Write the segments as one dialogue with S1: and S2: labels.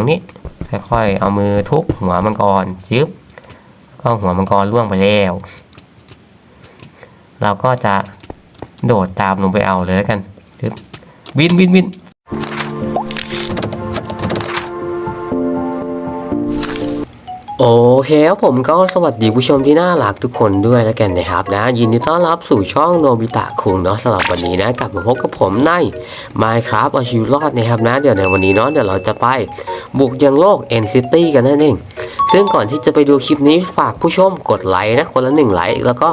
S1: รงนี้ค่อยๆเอามือทุบหัวมังกรจึ๊บก็หัวมังกรล่วงไปแล้ว เราก็จะโดดตามลงไปเอาเลยแล้วกันจึ๊บวินวินวินโอเคครับผมก็สวัสดีผู้ชมที่น่ารักทุกคนด้วยแล้วกันนะครับนะ ยินดีต้อนรับสู่ช่องโนบิตะคุงเนาะสำหรับวันนี้นะกลับมาพบกับผมใน Minecraft เอาชีวิตรอดนะครับนะ เดี๋ยวในวันนี้เนาะเดี๋ยวเราจะไป บุกยังโลก N City กันนั่นเอง ซึ่งก่อนที่จะไปดูคลิปนี้ฝากผู้ชมกดไลค์นะคนละหนึ่งไลค์แล้วก็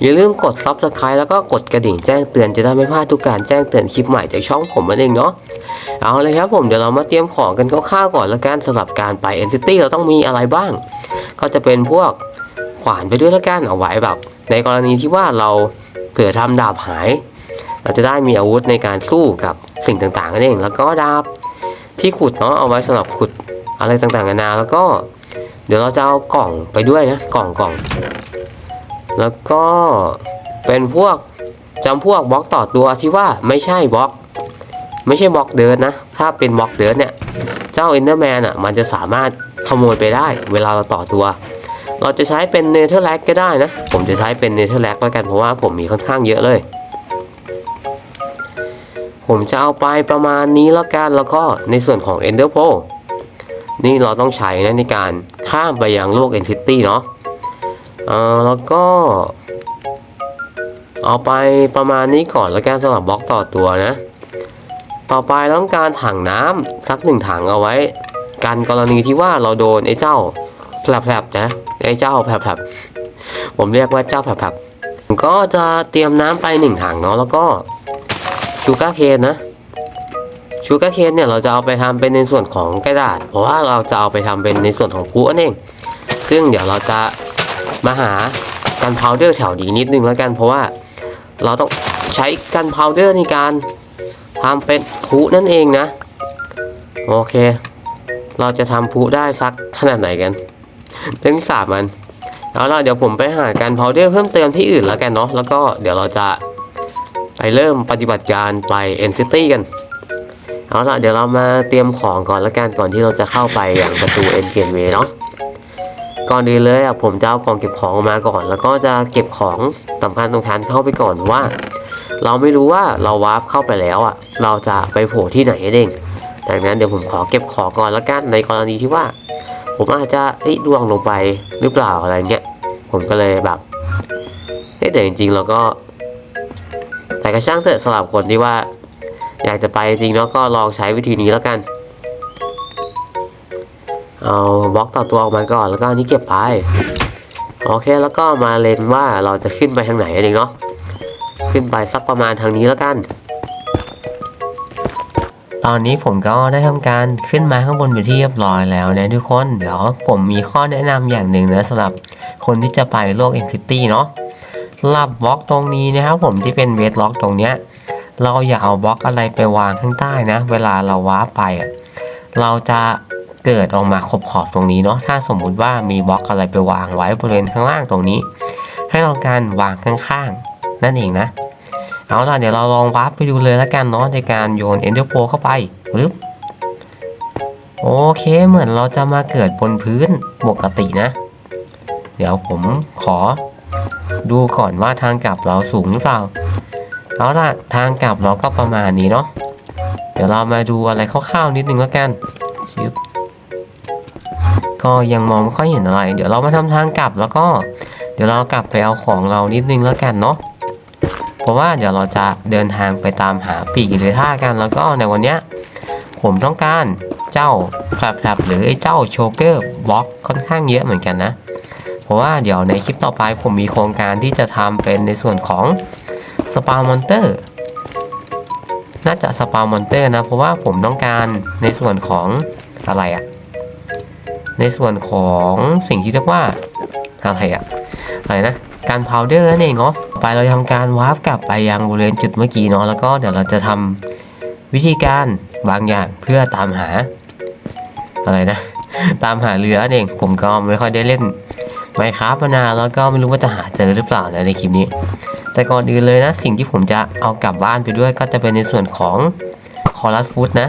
S1: อย่าลืมกด Subscribe แล้วก็กดกระดิ่งแจ้งเตือนจะได้ไม่พลาดทุกการแจ้งเตือนคลิปใหม่จากช่องผมนั่นเองเนาะเอาเลยครับผมเดี๋ยวเรามาเตรียมของกันคร่าวๆก่อนแล้วกันสำหรับการไป Entity เราต้องมีอะไรบ้าง ก็จะเป็นพวกขวานไปด้วยแล้วกันเอาไว้แบบ ในกรณีที่ว่าเราเผื่อทำดาบหาย เราจะได้มีอาวุธในการสู้กับสิ่งต่างๆนั่นเอง แล้วก็ดาบ ที่ขุดเนาะเอาไว้สำหรับขุดอะไรต่างๆนานาแล้วก็ เดี๋ยวเราจะเอากล่องไปด้วยนะกล่องกล่องแล้วก็เป็นพวกจำพวกบล็อกต่อตัวที่ว่าไม่ใช่บล็อก ไม่ใช่บล็อกเดินนะ ถ้าเป็นบล็อกเดินเนี่ยเจ้าเอนเดอร์แมนอะมันจะสามารถขโมยไปได้ เวลาเราต่อตัว เราจะใช้เป็นเนเธอร์แลกก็ได้นะ ผมจะใช้เป็นเนเธอร์แลกแล้วกันเพราะว่าผมมีค่อนข้างเยอะเลย ผมจะเอาไปประมาณนี้แล้วกันแล้วก็ในส่วนของ Ender p o นี่เราต้องใช้นะในการข้ามไปยังโลก Entity เนาะอ่อแล้วก็ เอาไปประมาณนี้ก่อนแล้วกันสำหรับบล็อกต่อตัวนะ ต่อไปเราต้องการถังน้ำสักหนึ่งถังเอาไว้ กันกรณีที่ว่าเราโดนไอ้เจ้าแผลบๆนะไอ้เจ้าแผลบๆผมเรียกว่าเจ้าแผลบๆก็จะเตรียมน้ำไปหนึ่งถังเนาะแล้วก็ ชูการ์เคนนะชูการ์เคนเนี่ยเราจะเอาไปทำเป็นในส่วนของกระดาษ เพราะว่าเราจะเอาไปทำเป็นในส่วนของปุ๊นั่นเอง ซึ่งเดี๋ยวเราจะมาหากันพาวเดอร์แถวดีนิดนึงแล้วกัน เพราะว่าเราต้องใช้กันพาวเดอร์ในการทำเป็นพลุนั่นเองนะ โอเค เราจะทำพลุได้สักขนาดไหนกันเรื่องสามมันเอาละเดี๋ยวผมไปหาการพาวเดอร์เพิ่มเติมที่อื่นแล้วกันเนาะแล้วก็เดี๋ยวเราจะ เริ่มปฏิบัติการไป Entity กัน เอาละเดี๋ยวเรามาเตรียมของก่อนแล้วกันก่อนที่เราจะเข้าไปอย่างประตู End Gateway เนาะก่อนดีเลยอะผมจะเอากล่องเก็บของมาก่อน แล้วก็จะเก็บของสำคัญสำคัญเข้าไปก่อนว่า เราไม่รู้ว่าเราวาร์ปเข้าไปแล้วอะ เราจะไปโผล่ที่ไหนเองดังนั้นเดี๋ยวผมขอเก็บของก่อนแล้วกันในกรณีที่ว่า ผมอาจจะเอ้ดวงลงไปหรือเปล่าอะไรเงี้ยผมก็เลยแบบเอ้แต่จริงๆเราก็ แต่ก็ช่างเถอะสำหรับคนที่ว่า อยากจะไปจริงๆแล้วก็ลองใช้วิธีนี้แล้วกัน เอาบล็อกต่อตัวออกมาก่อนแล้วก็อันนี้เก็บไปโอเคแล้วก็มาเลนว่าเราจะขึ้นไปทางไหนเองเนาะขึ้นไปสักประมาณทางนี้แล้วกัน ตอนนี้ผมก็ได้ทำการขึ้นมาข้างบนไปที่เรียบร้อยแล้วนะทุกคน เดี๋ยวผมมีข้อแนะนำอย่างหนึ่งนะสำหรับคนที่จะไปโลก Entity เนาะ สำหรับบล็อกตรงนี้นะครับผมที่เป็นเวทล็อกตรงเนี้ยเราอย่าเอาบล็อกอะไรไปวางข้างใต้นะ เวลาเราว้าไปอะเราจะเกิดออกมาขอบขอบๆตรงนี้เนาะถ้าสมมุติว่ามีบล็อกอะไรไปวางไว้บริเวณข้างล่างตรงนี้ ให้เราการวางข้างๆ นั่นเองนะ เอาล่ะเดี๋ยวเราลองวาร์ปไปดูเลยแล้วกันเนาะในการโยน Ender Pearl เข้าไปปึ๊บโอเคเหมือนเราจะมาเกิดบนพื้นปกตินะ เดี๋ยวผมขอ ดูก่อนว่าทางกลับเราสูงหรือเปล่าเอาล่ะทางกลับเราก็ประมาณนี้เนาะเดี๋ยวเรามาดูอะไรคร่าวๆนิดนึงแล้วกันชึบก็ยังมองไม่ค่อยเห็นอะไร เดี๋ยวเรามาทำทางกลับแล้วก็ เดี๋ยวเรากลับไปเอาของเรานิดนึงแล้วกันเนาะเพราะว่าเดี๋ยวเราจะเดินทางไปตามหาปีกหรือท่ากันแล้วก็ในวันเนี้ยผมต้องการเจ้าแผลบหรือไอ้เจ้าโชเกอร์บล็อกค่อนข้างเยอะเหมือนกันนะ ราะว่าเดี๋ยวในคลิปต่อไปผมมีโครงการที่จะทำเป็นในส่วนของสปามอนเตอร์น่าจะสปามอนเตอร์นะ เพราะว่าผมต้องการในส่วนของอะไรอะในส่วนของสิ่งที่เรียกว่าอะไรอะอะไรนะการพาวเดอร์นั่นเองเนาะไปเราทำการวาร์ปกลับไปยังบริเวณจุดเมื่อกี้เนาะแล้วก็เดี๋ยวเราจะทำวิธีการบางอย่างเพื่อตามหาอะไรนะ ตามหาเรือนั่นเองผมก็ไม่ค่อยได้เล่น ไมครับมานานแล้วก็ไม่รู้ว่าจะหาเจอหรือเปล่านะในคลิปนี้ แต่ก่อนอื่นเลยนะ สิ่งที่ผมจะเอากลับบ้านไปด้วยก็จะเป็นในส่วนของคอรัสฟูดนะ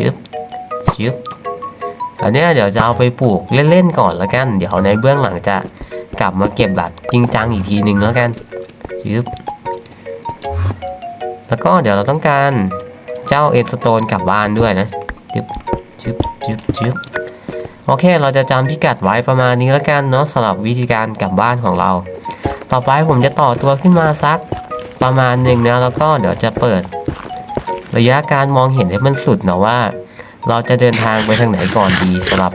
S1: ยึบยึบอันนี้เดี๋ยวจะเอาไปปลูกเล่นๆก่อนแล้วกัน เดี๋ยวในเบื้องหลังจะกลับมาเก็บแบบจริงจังอีกทีหนึ่งแล้วกันจึ๊บแล้วก็เดี๋ยวเราต้องการเจ้าเอสโตนกลับบ้านด้วยนะจึ๊บจึ๊บจึ๊บจึ๊บ โอเค เราจะจำพิกัดไว้ประมาณนี้แล้วกันเนาะสำหรับวิธีการกลับบ้านของเรา ต่อไปผมจะต่อตัวขึ้นมาสักประมาณหนึ่งนะแล้วก็เดี๋ยวจะเปิด ระยะการมองเห็นให้มันสุดเนาะว่า เราจะเดินทางไปทางไหนก่อนดีสำหรับ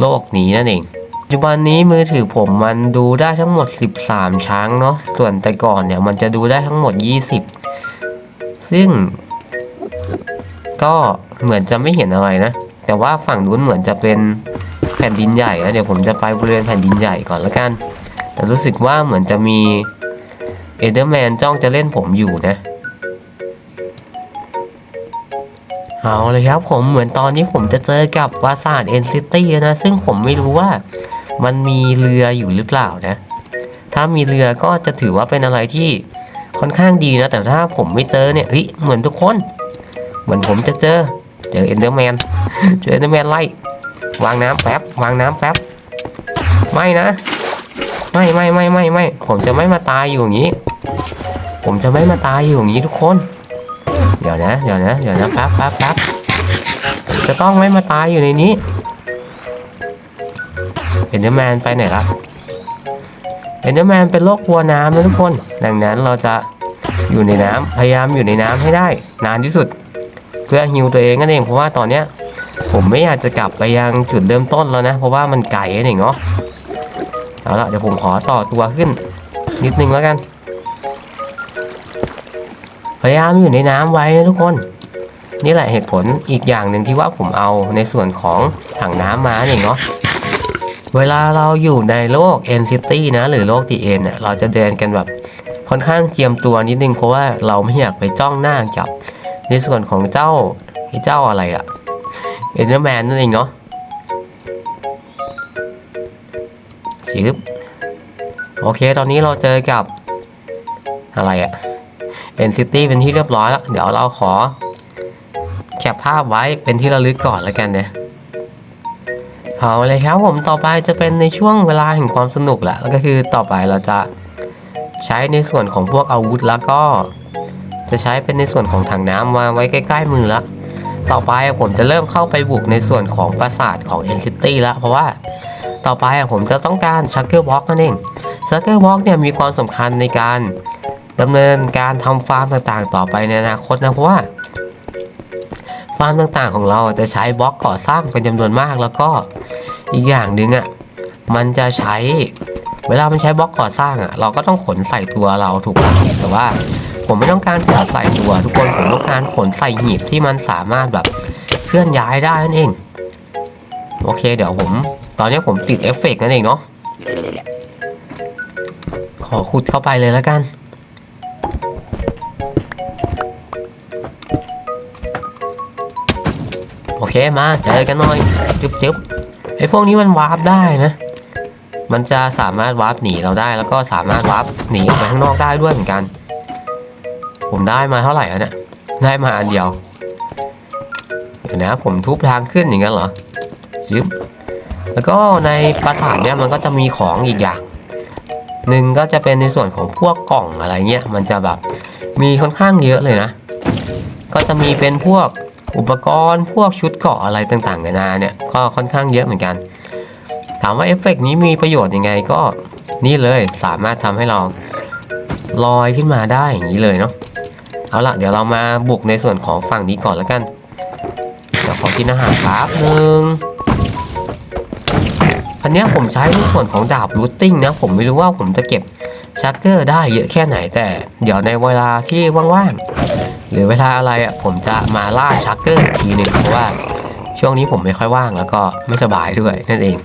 S1: โลกนี้นั่นเองปัจจุบันนี้มือถือผมมันดูได้ทั้งหมด 13 ช้างเนาะส่วนแต่ก่อนเนี่ยมันจะดูได้ทั้งหมด 20 ซึ่ง ก็เหมือนจะไม่เห็นอะไรนะ แต่ว่าฝั่งนู้นเหมือนจะเป็นแผ่นดินใหญ่นะเดี๋ยวผมจะไปบริเวณแผ่นดินใหญ่ก่อนละกัน แต่รู้สึกว่าเหมือนจะมีเอเดอร์แมนจ้องจะเล่นผมอยู่นะ เอาเลยครับผมเหมือนตอนนี้ผมจะเจอกับปราสาทเอ็นซิตี้นะ ซึ่งผมไม่รู้ว่ามันมีเรืออยู่หรือเปล่านะ ถ้ามีเรือก็จะถือว่าเป็นอะไรที่ค่อนข้างดีนะ แต่ถ้าผมไม่เจอเนี่ยเฮ้ยเหมือนทุกคน เหมือนผมจะเจอ เจอเอ็นเดอร์แมนเจอเอ็นเดอร์แมนไล่วางน้ำแป๊บวางน้ำแป๊บไม่นะ ไม่ไม่ไม่ไม่ไม่ผมจะไม่มาตายอยู่อย่างนี้ ผมจะไม่มาตายอยู่อย่างนี้ทุกคน เดี๋ยวนะเดี๋ยวนะเดี๋ยวนะแป๊บแป๊บแป๊บจะต้องไม่มาตายอยู่ในนี้เอ็นเดอร์แมนไปไหนละเอ็นเดอร์แมนเป็นโรคกลัวน้ำนะทุกคน ดังนั้นเราจะอยู่ในน้ำพยายามอยู่ในน้ำให้ได้ นานที่สุด เพื่อฮิวตัวเองนั่นเองเพราะว่าตอนเนี้ยผมไม่อยากจะกลับไปยังจุดเริ่มต้นแล้วนะ เพราะว่ามันไกลนั่นเองเนาะเอาละเดี๋ยวผมขอต่อตัวขึ้น นิดนึงแล้วกัน พยายามอยู่ในน้ำไว้นะทุกคน นี่แหละเหตุผลอีกอย่างหนึ่งที่ว่าผมเอาในส่วนของถังน้ำมาเองเนาะเวลาเราอยู่ในโลก n c i t y นะ หรือโลก d n เนี่ยเราจะเดินกันแบบค่อนข้างเจียมตัวนิดนึงเพราะว่าเราไม่อยากไปจ้องหน้าจับ ในส่วนของเจ้าไอ้เจ้าอะไรอะเอ็นเดอร์แมนนั่นเองเนาะชิบโอเค ตอนนี้เราเจอกับอะไรอะเอ็นซิตี้เป็นที่เรียบร้อยแล้ว เดี๋ยวเราขอ แคปภาพไว้เป็นที่ระลึกก่อนแล้วกันนะเอาเลยครับผมต่อไปจะเป็นในช่วงเวลาแห่งความสนุกแหละแล้วก็คือต่อไปเราจะใช้ในส่วนของพวกอาวุธแล้วก็ จะใช้เป็นในส่วนของถังน้ำมางไว้ใกล้ๆมือล้วต่อไปผมจะเริ่มเข้าไปบุกในส่วนของปราสาทของเอ็นซิตี้ล้วเพราะว่าต่อไปผมจะต้องการชักเกอร์บล็อกนั่นเองชักเกอร์บล็อกเนี่ยมีความสำคัญในการดำเนินการทำฟาร์มต่างๆ ต่อไปในอนาคตนะเพราะว่าฟาร์มต่างๆของเราจะใช้บล็อกก่อสร้างเป็นจำนวนมากแล้วก็อีกอย่างหนึ่งอะมันจะใช้เวลามันใช้บล็อกก่อสร้างอะเราก็ต้องขนใส่ตัวเราถูกไหมแต่ว่า ผมไม่ต้องการขนใส่ตัว ทุกคนผมต้องการขนใส่หีบที่มันสามารถแบบเคลื่อนย้ายได้นั่นเอง โอเค เดี๋ยวผม ตอนนี้ผมติดเอฟเฟกต์นั่นเองเนาะขอขุดเข้าไปเลยแล้วกัน โอเคมาเจอกันหน่อย จุ๊บจุ๊บไอ้พวกนี้มันวาร์ปได้นะ มันจะสามารถวาร์ปหนีเราได้แล้วก็สามารถวาร์ปหนีออกไปข้างนอกได้ด้วยเหมือนกัน ผมได้มาเท่าไหร่อะเนี่ย ได้มาอันเดียว เดี๋ยวนะผมทุบทางขึ้นอย่างนั้นเหรอจึ๊บแล้วก็ในปราสาทเนี่ยมันก็จะมีของอีกอย่างหนึ่งก็จะเป็นในส่วนของพวกกล่องอะไรเงี้ยมันจะแบบมีค่อนข้างเยอะเลยนะ ก็จะมีเป็นพวกอุปกรณ์พวกชุดเกาะอะไรต่างๆนานาเนี่ยก็ค่อนข้างเยอะเหมือนกัน ถามว่าเอฟเฟกต์นี้มีประโยชน์ยังไงก็นี่เลยสามารถทำให้เราลอยขึ้นมาได้อย่างนี้เลยเนาะ เอาละเดี๋ยวเรามาบุกในส่วนของฝั่งนี้ก่อนแล้วกัน เดี๋ยวขอกินอาหารแป๊บนึงอันนี้ผมใช้ในส่วนของดาบรูทติ้งนะ ผมไม่รู้ว่าผมจะเก็บชักเกอร์ได้เยอะแค่ไหนแต่ เดี๋ยวในเวลาที่ว่างๆหรือเวลาอะไรอะผมจะมาล่าชักเกอร์ทีหนึ่งเพราะว่าช่วงนี้ผมไม่ค่อยว่างแล้วก็ไม่สบายด้วยนั่นเอง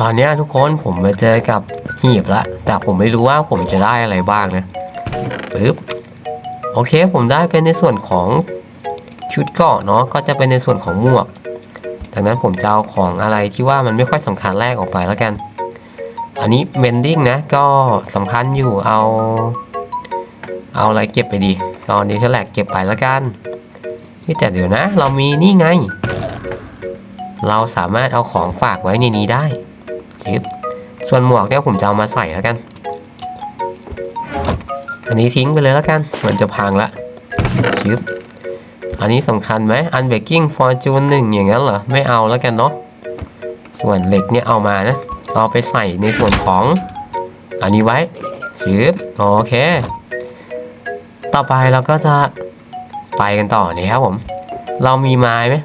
S1: ตอนนี้ทุกคนผมมาเจอกับหีบละ แต่ผมไม่รู้ว่าผมจะได้อะไรบ้างนะปึ๊บโอเค ผมได้เป็นในส่วนของชุดเกาะเนาะก็จะเป็นในส่วนของหมวกดังนั้นผมจะเอาของอะไรที่ว่ามันไม่ค่อยสำคัญแรกออกไปแล้วกัน อันนี้เบนดิ้งนะก็สำคัญอยู่เอา เอาอะไรเก็บไปดีตอนนี้เท่าไหร่เก็บไปแล้วกันที่แต่เดี๋ยวนะ เรามีนี่ไง เราสามารถเอาของฝากไว้ในนี้ได้ ส่วนหมวกเนี่ยผมจะเอามาใส่แล้วกัน อันนี้ทิ้งไปเลยแล้วกันเหมันจะพังละชึบอันนี้สำคัญไหม unbreaking fortune หนึ่งอย่างนั้นเหรอ ไม่เอาแล้วกันเนาะส่วนเหล็กเนี่ยเอามานะเอาไปใส่ในส่วนของ อันนี้ไว้ชึบโอเค ต่อไปเราก็จะไปกันต่อนะครับผม เรามีไม้ไหม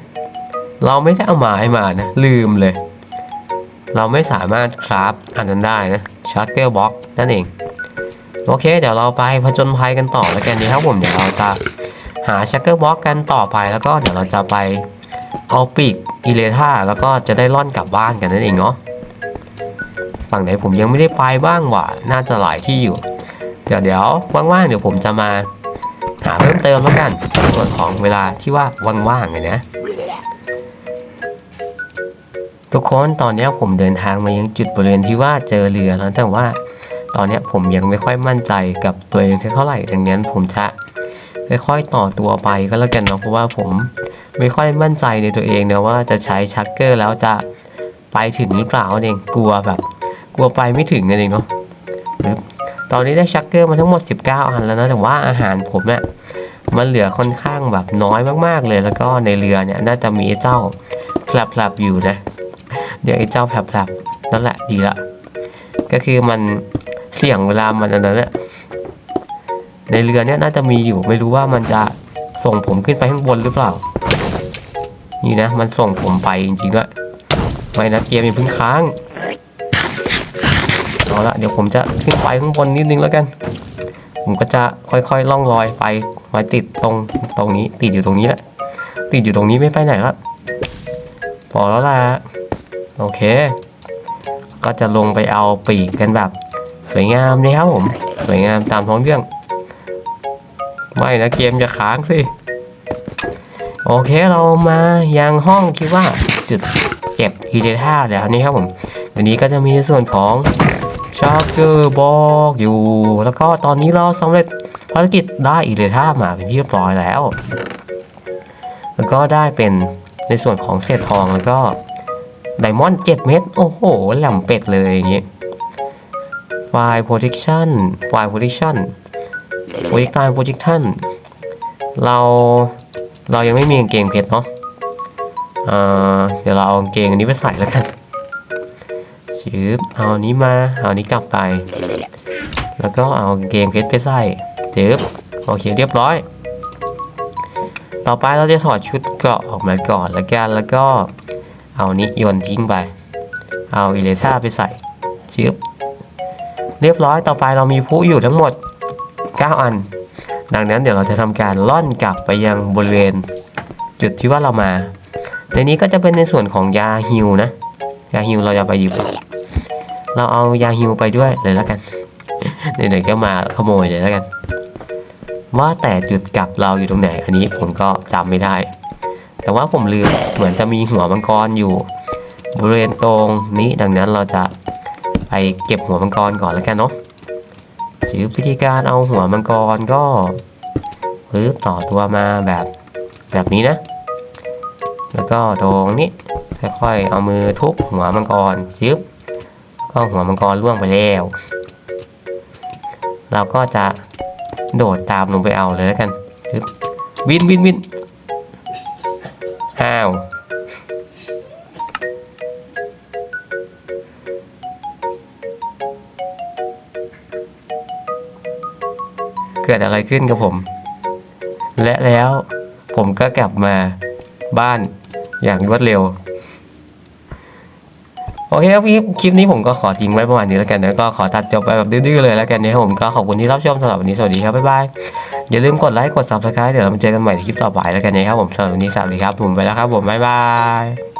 S1: เราไม่ได้เอาไม้มานะลืมเลย เราไม่สามารถคราฟอันนั้นได้นะชักเกอร์บ็อกนั่นเอง โอเค เดี๋ยวเราไปผจญภัยกันต่อแล้วกันนะครับผมเดี๋ยวเราจะหาชักเกอร์บ็อกกันต่อไปแล้วก็เดี๋ยวเราจะไปเอาปีกอิเลท่าแล้วก็จะได้ล่อนกลับบ้านกันนั่นเองเนาะฝั่งไหนผมยังไม่ได้ไปบ้างว่ะน่าจะหลายที่อยู่ เดี๋ยวเดี๋ยวว่างๆเดี๋ยวผมจะมาหาเพิ่มเติมแล้วกันในส่วนของเวลาที่ว่าว่างๆไงนะ ทุกคนตอนนี้ผมเดินทางมายังจุดบริเวณที่ว่าเจอเรือแล้วแต่ว่าตอนนี้ผมยังไม่ค่อยมั่นใจกับตัวเองเท่าไหร่ดังนั้นผมจะค่อยๆต่อตัวไปก็แล้วกันเนาะเพราะว่าผมไม่ค่อยมั่นใจในตัวเองนะว่าจะใช้ชักเกอร์แล้วจะไปถึงหรือเปล่าเองกลัวแบบกลัวไปไม่ถึงนั่นเองเนาะหรือตอนนี้ได้ชักเกอร์มาทั้งหมด 19 อันแล้วนะแต่ว่าอาหารผมเนี่ยมันเหลือค่อนข้างแบบน้อยมากๆเลย แล้วก็ในเรือเนี่ยน่าจะมีเจ้าแผลบๆอยู่นะ เดี๋ยวไอ้เจ้าแผลบนั่นแหละดีละ ก็คือมันเสี่ยงเวลามันอันนั้นแหละในเรือเนี่ยน่าจะมีอยู่ไม่รู้ว่ามันจะส่งผมขึ้นไปข้างบนหรือเปล่า นี่นะ มันส่งผมไปจริงๆด้วยไม่นะเกมอย่าเพิ่งค้างเอาละเดี๋ยวผมจะขึ้นไปข้างบนนิดนึงแล้วกัน ผมก็จะค่อยๆล่องลอยไปมาติดตรงตรงนี้ ติดอยู่ตรงนี้แหละติดอยู่ตรงนี้ไม่ไปไหนละพอแล้วล่ะ โอเค ก็จะลงไปเอาปีกกันแบบ สวยงามเลยครับผม สวยงามตามท้องเรื่อง ไม่นะเกมจะค้างสิ โอเคเรามายังห้องคิดว่าจุดเก็บอีเดท่าแล้วนี่ครับผมวันนี้ก็จะมีในส่วนของชาร์เกอร์บอกอยู่ แล้วก็ตอนนี้เราสำเร็จภารกิจได้อีเดท่ามาเป็นที่เรียบร้อยแล้ว แล้วก็ได้เป็นในส่วนของเศษทองแล้วก็ ไดมอนด์7เม็ดโอ้โห แหลมเป็ดเลยอย่างงี้ไฟล์ protection ไฟล์ protection projectile protection เราเรายังไม่มีกางเกงเพชรเนาะอ่าเดี๋ยวเราเอากางเกงอันนี้ไปใส่แล้วกันชืบเอานี้มา เอานี้กลับไป แล้วก็เอากางเกงเพชรไปใส่จืบโอเคเรียบร้อย ต่อไปเราจะถอดชุดเกราะออกมาก่อนแล้วกันแล้วก็ เอานี้โยนทิ้งไป เอาอิเลท่าไปใส่ชึบเรียบร้อยต่อไปเรามีผู้อยู่ทั้งหมด 9 อัน ดังนั้นเดี๋ยวเราจะทำการล่อนกลับไปยังบริเวณ จุดที่ว่าเรามา ในนี้ก็จะเป็นในส่วนของยาฮิวนะ ยาฮิวเราจะไปหยิบเราเอายาฮิวไปด้วยเลยแล้วกันไหนๆก็มาขโมยเลยแล้วกัน ว่าแต่จุดกลับเราอยู่ตรงไหน อันนี้ผมก็จำไม่ได้ แต่ว่าผมลืมเหมือนจะมีหัวมังกรอยู่บริเวณตรงนี้ดังนั้นเราจะไปเก็บหัวมังกรก่อนแล้วกันเนาะชื่อวิธีการเอาหัวมังกรก็ปึ๊บต่อตัวมาแบบแบบนี้นะ แล้วก็ตรงนี้ค่อยๆเอามือทุบหัวมังกรชึบก็หัวมังกรล่วงไปแล้ว เราก็จะโดดตามลงไปเอาเลยแล้วกันชึบวินวินวิน อ้าว เกิดอะไรขึ้นกับผม และแล้วผมก็กลับมาบ้านอย่างรวดเร็ว โอเคครับคลิปนี้ผมก็ขอทิ้งไว้ประมาณนี้แล้วกันนะก็ขอตัดจบไปแบบดื้อๆเลยแล้วกันนะครับผมก็ขอบคุณที่รับชมสำหรับวันนี้สวัสดีครับบ๊ายบาย อย่าลืมกดไลค์กด subscribe เดี๋ยวเรามาเจอกันใหม่ในคลิปต่อไปแล้วกันนะครับผมสำหรับวันนี้สวัสดีครับผมไปแล้วครับผมบ๊ายบาย